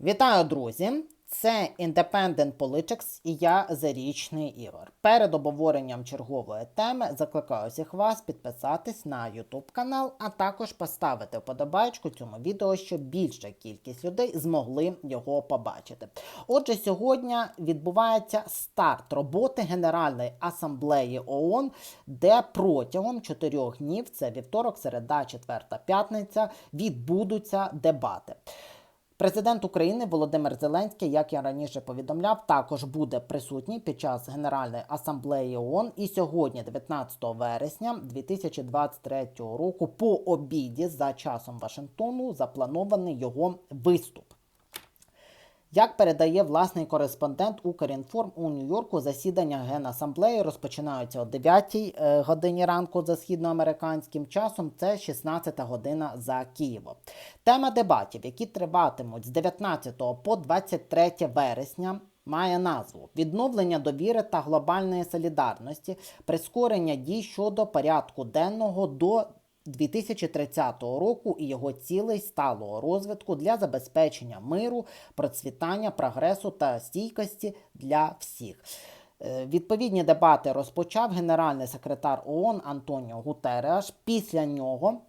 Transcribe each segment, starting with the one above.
Вітаю, друзі! Це Independent Politics і я Зарічний Ігор. Перед обговоренням чергової теми закликаю всіх вас підписатись на YouTube канал, а також поставити вподобайку цьому відео, щоб більша кількість людей змогли його побачити. Отже, сьогодні відбувається старт роботи Генеральної асамблеї ООН, де протягом чотирьох днів, це вівторок, середа, четверта, п'ятниця, відбудуться дебати. Президент України Володимир Зеленський, як я раніше повідомляв, також буде присутній під час Генеральної асамблеї ООН. І сьогодні, 19 вересня 2023 року, по обіді за часом Вашингтону запланований його виступ. Як передає власний кореспондент Укрінформ у Нью-Йорку, засідання Генасамблеї розпочинаються о 9 е, годині ранку за східноамериканським часом. Це 16 година за Києвом. Тема дебатів, які триватимуть з 19 по 23 вересня. Має назву відновлення довіри та глобальної солідарності, прискорення дій щодо порядку денного до 2030 року і його цілей сталого розвитку для забезпечення миру, процвітання, прогресу та стійкості для всіх. Е, Відповідні дебати розпочав генеральний секретар ООН Антоніо Гутереш. Після нього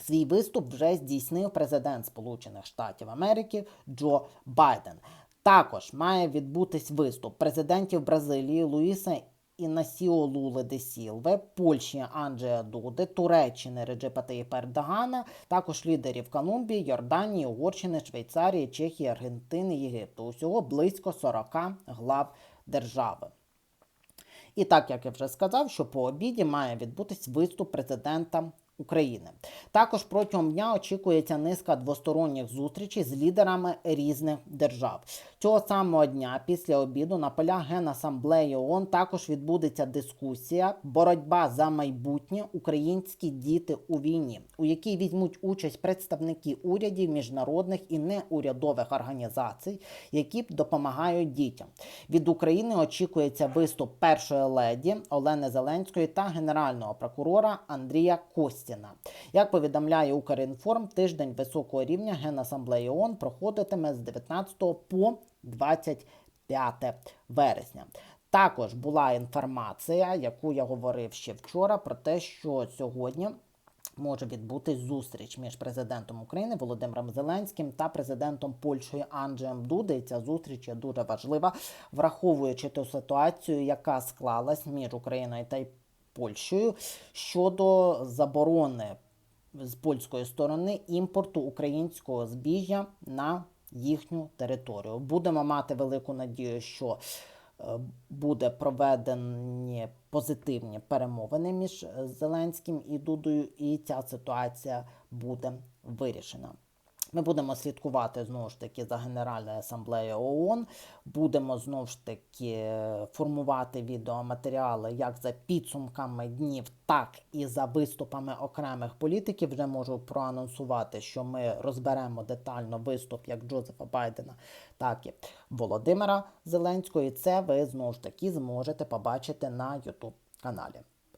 свій виступ вже здійснив президент Сполучених Штатів Америки Джо Байден. Також має відбутись виступ президентів Бразилії Луїса Інасіо Луле де Сілве, Польщі Анджея Дуди, Туреччини Реджепа Таїпа Ердогана, також лідерів Колумбії, Йорданії, Угорщини, Швейцарії, Чехії, Аргентини, Єгипту. Усього близько 40 глав держави. І так, як я вже сказав, що по обіді має відбутись виступ президента України. Також протягом дня очікується низка двосторонніх зустрічей з лідерами різних держав. Цього самого дня після обіду на полях Генасамблеї ООН також відбудеться дискусія Боротьба за майбутнє українські діти у війні, у якій візьмуть участь представники урядів, міжнародних і неурядових організацій, які допомагають дітям. Від України очікується виступ першої леді Олени Зеленської та генерального прокурора Андрія Костіна. Як повідомляє Укрінформ, тиждень високого рівня Генасамблеї ООН проходитиме з 19 по 25 вересня. Також була інформація, яку я говорив ще вчора, про те, що сьогодні. Може відбутись зустріч між президентом України Володимиром Зеленським та президентом Польщі Анджеєм Дуди. І ця зустріч є дуже важлива, враховуючи ту ситуацію, яка склалась між Україною та Польщею щодо заборони з польської сторони імпорту українського збіжжя на їхню територію. Будемо мати велику надію, що е, буде проведені позитивні перемовини між е, Зеленським і Дудою, і ця ситуація буде вирішена. Ми будемо слідкувати знову ж таки за Генеральною асамблеєю ООН. Будемо знову ж таки формувати відеоматеріали як за підсумками днів, так і за виступами окремих політиків. Вже можу проанонсувати, що ми розберемо детально виступ як Джозефа Байдена, так і Володимира Зеленського. І це ви знову ж таки зможете побачити на YouTube каналі.